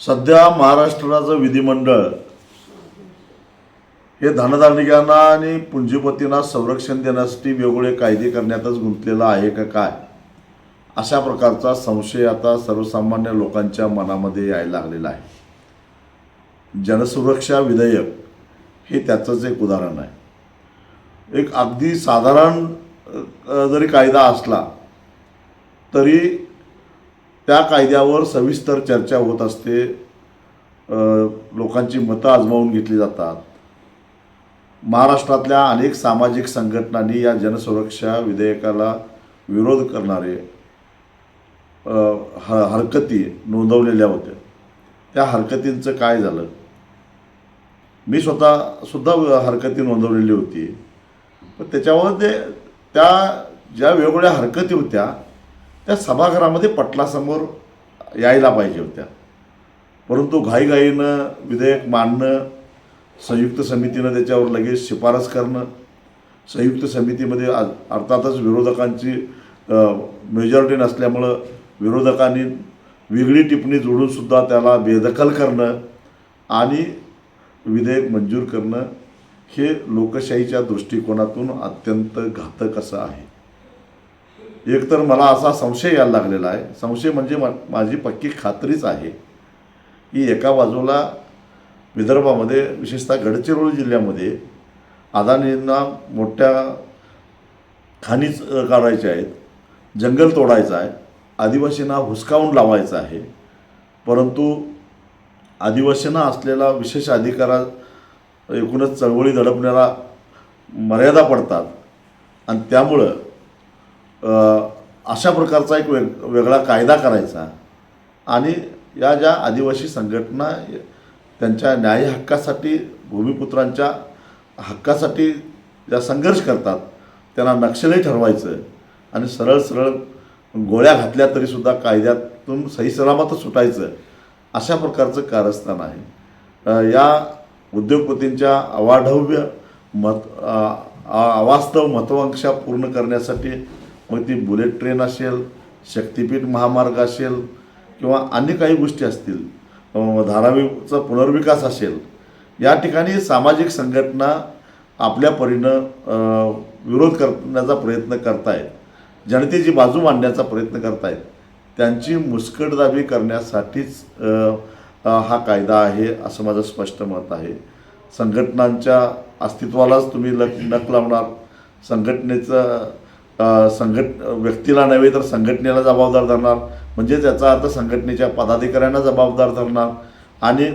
सध्या महाराष्ट्राचं विधिमंडळ हे धनधारनिकांना आणि पुंजीपतींना संरक्षण देण्यासाठी वेगवेगळे कायदे करण्यातच गुंतलेलं आहे का काय? अशा प्रकारचा संशय आता सर्वसामान्य लोकांच्या मनामध्ये यायला लागलेला आहे. जनसुरक्षा विधेयक हे त्याचंच एक उदाहरण आहे. एक अगदी साधारण जरी कायदा असला तरी त्या कायद्यावर सविस्तर चर्चा होत असते. लोकांची मतं आजमावून घेतली जातात. महाराष्ट्रातल्या अनेक सामाजिक संघटनांनी या जनसुरक्षा विधेयकाला विरोध करणारे ह हरकती नोंदवलेल्या होत्या. त्या हरकतींचं काय झालं? मी स्वतः सुद्धा हरकती नोंदवलेली होती. पण त्याच्यावर ते त्या ज्या वेगवेगळ्या हरकती होत्या त्या सभागृहामध्ये पटलासमोर यायला पाहिजे होत्या. परंतु घाईघाईनं विधेयक मांडणं संयुक्त समितीनं त्याच्यावर लगेच शिफारस करणं संयुक्त समितीमध्ये अर्थातच विरोधकांची मेजॉरिटी नसल्यामुळं विरोधकांनी वेगळी टिप्पणी जोडूनसुद्धा त्याला बेदखल करणं आणि विधेयक मंजूर करणं हे लोकशाहीच्या दृष्टिकोनातून अत्यंत घातक असं आहे. एकतर मला असा संशय यायला लागलेला आहे. संशय म्हणजे मा- माझी पक्की खात्रीच आहे की एका बाजूला विदर्भामध्ये विशेषतः गडचिरोली जिल्ह्यामध्ये अदानींना मोठ्या खाणीच काढायच्या आहेत जंगल तोडायचं आहे आदिवासींना हुसकावून लावायचं आहे. परंतु आदिवासींना असलेला विशेष अधिकारा एकूणच चळवळी दडपण्याला मर्यादा पडतात. आणि त्यामुळं अशा प्रकारचा एक वेग वेगळा कायदा करायचा आणि या ज्या आदिवासी संघटना त्यांच्या न्याय हक्कासाठी भूमिपुत्रांच्या हक्कासाठी ज्या संघर्ष करतात त्यांना नक्षलही ठरवायचं आणि सरळ सरळ गोळ्या घातल्या तरीसुद्धा कायद्यातून सही सलामतच सुटायचं अशा प्रकारचं कारस्थान आहे. या उद्योगपतींच्या अवाढव्य मत अवास्तव महत्वाकांक्षा पूर्ण करण्यासाठी मग ती बुलेट ट्रेन असेल शक्तिपीठ महामार्ग असेल किंवा अन्य काही गोष्टी असतील धारावीचा पुनर्विकास असेल या ठिकाणी सामाजिक संघटना आपल्या परीनं विरोध करण्याचा प्रयत्न करतायत. जनतेची बाजू मांडण्याचा प्रयत्न करतायत. त्यांची मुस्कटदाबी करण्यासाठीच हा कायदा आहे असं माझं स्पष्ट मत आहे. संघटनांच्या अस्तित्वालाच तुम्ही लक नक लावणार. संघटनेचं संघट व्यक्तीला नव्हे तर संघटनेला जबाबदार धरणार. म्हणजे त्याचा अर्थ संघटनेच्या पदाधिकाऱ्यांना जबाबदार धरणार. आणि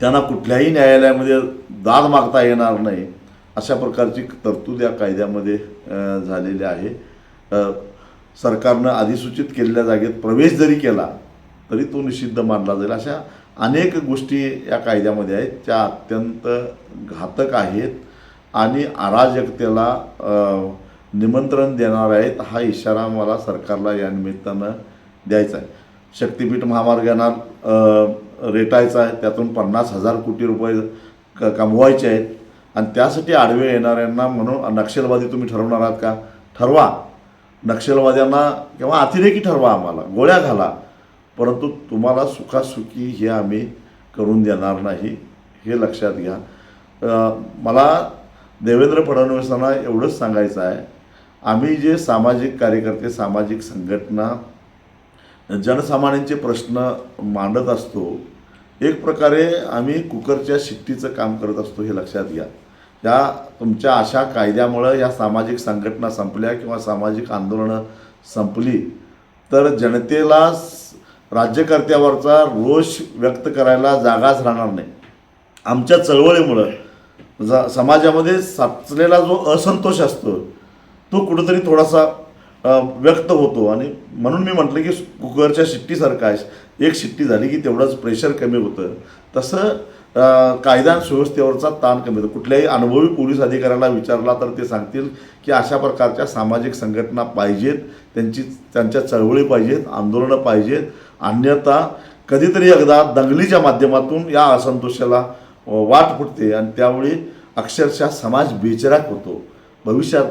त्यांना कुठल्याही न्यायालयामध्ये दाद मागता येणार नाही. अशा प्रकारची तरतूद या कायद्यामध्ये झालेली आहे. सरकारनं अधिसूचित केलेल्या जागेत प्रवेश जरी केला तरी तो निषिद्ध मानला जाईल. अशा अनेक गोष्टी या कायद्यामध्ये आहेत त्या अत्यंत घातक आहेत. आणि अराजकतेला निमंत्रण देणार आहेत हा इशारा मला सरकारला या निमित्तानं द्यायचा आहे. शक्तिपीठ महामार्गांना रेटायचा आहे त्यातून पन्नास हजार कोटी रुपये क कमवायचे आहेत. आणि त्यासाठी आडवे येणाऱ्यांना म्हणून नक्षलवादी तुम्ही ठरवणार आहात का? ठरवा. नक्षलवाद्यांना किंवा अतिरेकी ठरवा आम्हाला गोळ्या घाला. परंतु तुम्हाला सुखासुखी हे आम्ही करून देणार नाही हे लक्षात घ्या. मला देवेंद्र फडणवीसांना एवढंच सांगायचं आहे आम्ही जे सामाजिक कार्यकर्ते सामाजिक संघटना जनसामान्यांचे प्रश्न मांडत असतो एक प्रकारे आम्ही कुकरच्या शिट्टीचं काम करत असतो हे लक्षात घ्या. या तुमच्या अशा कायद्यामुळं या सामाजिक संघटना संपल्या किंवा सामाजिक आंदोलनं संपली तर जनतेला राज्यकर्त्यावरचा रोष व्यक्त करायला जागाच राहणार नाही. आमच्या चळवळीमुळं ज समाजामध्ये साचलेला जो असंतोष असतो तो कुठंतरी थोडासा व्यक्त होतो. आणि म्हणून मी म्हटलं की कुकरच्या शिट्टीसारखं आहे एक शिट्टी झाली की तेवढंच प्रेशर कमी होतं. तसं कायदा सुव्यवस्थेवरचा ताण कमी होतो. कुठल्याही अनुभवी पोलीस अधिकाऱ्याला विचारला तर ते सांगतील की अशा प्रकारच्या सामाजिक संघटना पाहिजेत. त्यांची त्यांच्या चळवळी पाहिजेत आंदोलनं पाहिजेत. अन्यथा कधीतरी एकदा दंगलीच्या माध्यमातून या असंतोषाला वाट फुटते. आणि त्यावेळी अक्षरशः समाज बेचराक होतो. भविष्यात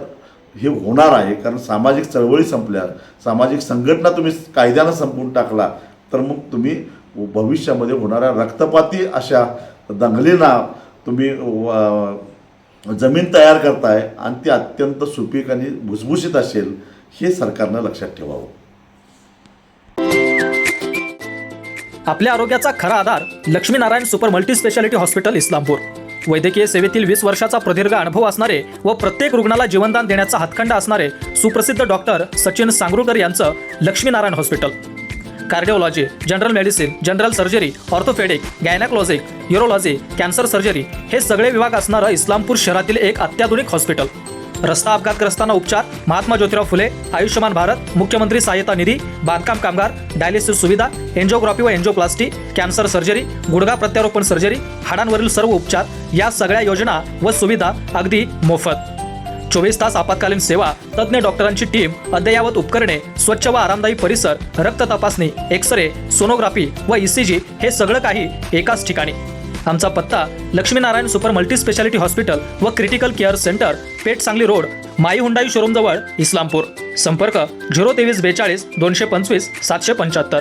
हे होणार आहे कारण सामाजिक चळवळी संपल्या. सामाजिक संघटना तुम्ही कायद्यानं संपवून टाकला तर मग तुम्ही भविष्यामध्ये होणाऱ्या रक्तपाती अशा दंगलींना तुम्ही जमीन तयार करताय आणि ती अत्यंत सुपीक आणि भुसभुशीत असेल हे सरकारनं लक्षात ठेवावं. आपल्या आरोग्याचा खरा आधार Laxminarayan super multi speciality hospital Islampur. वैद्यकीय सेवेतील वीस वर्षाचा प्रदीर्घ अनुभव असणारे व प्रत्येक रुग्णाला जीवनदान देण्याचा हातखंडा असणारे सुप्रसिद्ध डॉक्टर सचिन सांगरुकर यांचं Laxminarayan hospital. Cardiology general medicine general surgery orthopaedic gynaecologic urology cancer surgery हे सगळे विभाग असणारं इस्लामपूर शहरातील एक अत्याधुनिक हॉस्पिटल. रस्ता अपघातग्रस्तांना उपचार महात्मा ज्योतिराव फुले आयुष्यमान भारत मुख्यमंत्री सहाय्यता निधी बांधकाम कामगार डायलिसिस सुविधा एन्जिओग्राफी व एन्जिओप्लास्टी कॅन्सर सर्जरी गुडघा प्रत्यारोपण सर्जरी हाडांवरील सर्व उपचार या सगळ्या योजना व सुविधा अगदी मोफत. चोवीस तास आपत्कालीन सेवा तज्ज्ञ डॉक्टरांची टीम अद्ययावत उपकरणे स्वच्छ व आरामदायी परिसर रक्त तपासणी एक्स रे सोनोग्राफी व ईसीजी हे सगळं काही एकाच ठिकाणी. आमचा पत्ता Laxminarayan super multi speciality hospital व critical care centre Peth Sangli road my Hyundai showroom जवळ इस्लामपूर. संपर्क झिरो तेवीस बेचाळीस दोनशे पंचवीस सातशे पंच्याहत्तर.